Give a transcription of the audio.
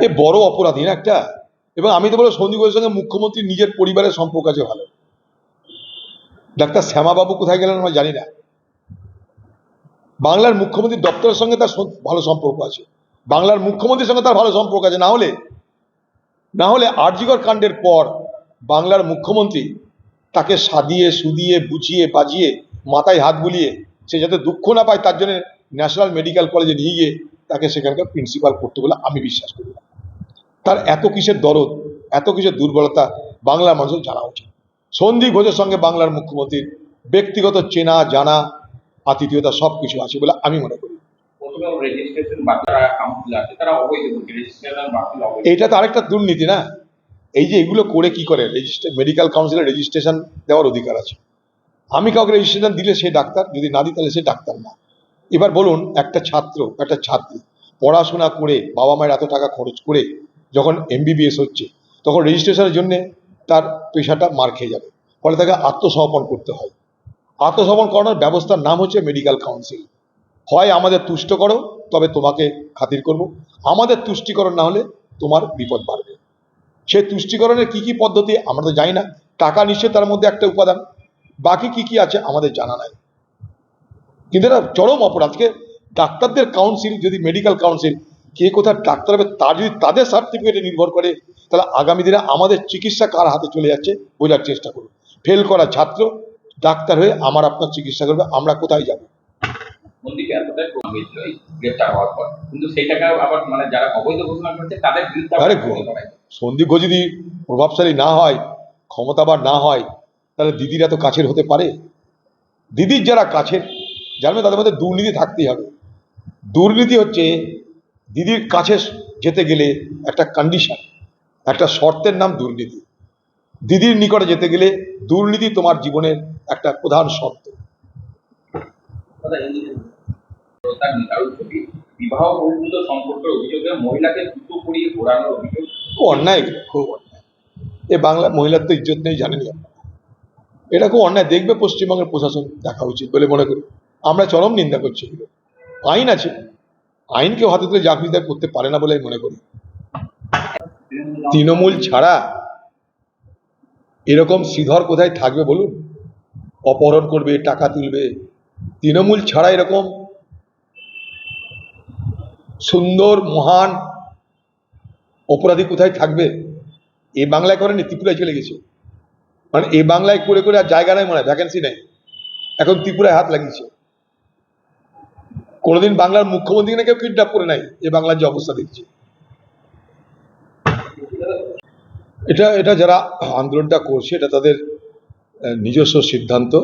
এ বড় অপরাধী না একটা? এবং আমি তো বলব সন্দীপ সঙ্গে মুখ্যমন্ত্রী নিজের পরিবারের সম্পর্ক আছে ভালো। ডাক্তার শ্যামাবাবু কোথায় গেলেন আমরা জানি না। বাংলার মুখ্যমন্ত্রীর দপ্তরের সঙ্গে তার ভালো সম্পর্ক আছে। বাংলার মুখ্যমন্ত্রীর সঙ্গে তার ভালো সম্পর্ক আছে। না হলে না হলে আরজিকর কাণ্ডের পর বাংলার মুখ্যমন্ত্রী তাকে সাদিয়ে, সুদিয়ে, বুঝিয়ে, বাজিয়ে, মাথায় হাত বুলিয়ে সে যাতে দুঃখ না পায় তার জন্য ন্যাশনাল মেডিকেল কলেজে নিয়ে গিয়ে তাকে সেখানকার প্রিন্সিপাল করতে বলে আমি বিশ্বাস করি না। তার এত কিসের দরদ এত কিসের দুর্বলতা বাংলার মানুষের জানা উচিত। সন্দীপ ঘোষের সঙ্গে বাংলার মুখ্যমন্ত্রীর ব্যক্তিগত চেনা জানা আতিথেয়তা সব কিছু আছে বলে আমি মনে করি। এইটা তো আরেকটা দুর্নীতি না? এই যে এগুলো করে কি করে? রেজিস্ট্রে মেডিকেল কাউন্সিলের রেজিস্ট্রেশন দেওয়ার অধিকার আছে। আমি কাউকে রেজিস্ট্রেশন দিলে সে ডাক্তার যদি না দিই তাহলে সে ডাক্তার না। এবার বলুন, একটা ছাত্র, একটা ছাত্রী পড়াশোনা করে বাবা মায়ের এত টাকা খরচ করে যখন এমবিবিএস হচ্ছে, তখন রেজিস্ট্রেশনের জন্য তার পেশাটা মার খেয়ে যাবে। ফলে তাকে আত্মসমর্পণ করতে হয়। আত্মসমর্পণ করানোর ব্যবস্থার নাম হচ্ছে মেডিকেল কাউন্সিল হয় আমাদের তুষ্ট করো, তবে তোমাকে খাতির করব। আমাদের তুষ্টিকরণ না হলে তোমার বিপদ বাড়বে। সে তুষ্টিকরণের কি কি পদ্ধতি আমরা তো জানি না। টাকা নিশ্চয় তার মধ্যে একটা উপাদান। বাকি কি কি আছে আমাদের জানা নাই। কিন্তু এটা চরম অপরাধকে ডাক্তারদের কাউন্সিল যদি মেডিকেল কাউন্সিল কে কোথায় ডাক্তার হবে তার যদি তাদের সার্টিফিকেটে নির্ভর করে তাহলে আগামী দিনে আমাদের চিকিৎসা কার হাতে চলে যাচ্ছে বোঝার চেষ্টা করুন। ফেল করা ছাত্র ডাক্তার হয়ে আমার আপনার চিকিৎসা করবে আমরা কোথায় যাব? মানে সন্দীপ ঘোষ যদি প্রভাবশালী না হয় ক্ষমতাবান না হয় তাহলে দিদিরা তো কাছের হতে পারে। দিদির যারা কাছের জানবে তাদের মধ্যে দুর্নীতি থাকতেই হবে। দুর্নীতি হচ্ছে দিদির কাছে যেতে গেলে একটা কন্ডিশন একটা শর্তের নাম দুর্নীতি। দিদির নিকটে যেতে গেলে দুর্নীতি তোমার জীবনের একটা প্রধান শর্ত। তার বিবাহ বহির্ভূত সম্পর্কের অভিযোগে মহিলাকে জুতো পরিয়ে ঘোরানোর অভিযোগ খুব অন্যায় খুব অন্যায়। এ বাংলা মহিলার তো ইজ্জত নেই জানেনি আপনারা। এটা খুব অন্যায়। দেখবে পশ্চিমবঙ্গের প্রশাসন দেখা উচিত বলে মনে করি। আমরা চরম নিন্দা করছি। আইন আছে। আইনকেও হাতে তুলে চাকরিদার করতে পারে না বলে আমি মনে করি। তৃণমূল ছাড়া এরকম শ্রীধর কোথায় থাকবে বলুন? অপহরণ করবে, টাকা তুলবে। তৃণমূল ছাড়া এরকম সুন্দর, মহান অপরাধী কোথায় থাকবে? এ বাংলায় করেনি ত্রিপুরায় চলে গেছে। মানে এ বাংলায় করে করে আর জায়গা নেই মনে হয় ভ্যাকেন্সি নেই। এখন ত্রিপুরায় হাত লাগিয়েছে। কোনোদিন বাংলার মুখ্যমন্ত্রী না কেউ কিডন্যাপ করে নাই, এ বাংলার যে অবস্থা দেখছি। এটা এটা যারা আন্দোলনটা করছে, এটা তাদের নিজস্ব সিদ্ধান্ত।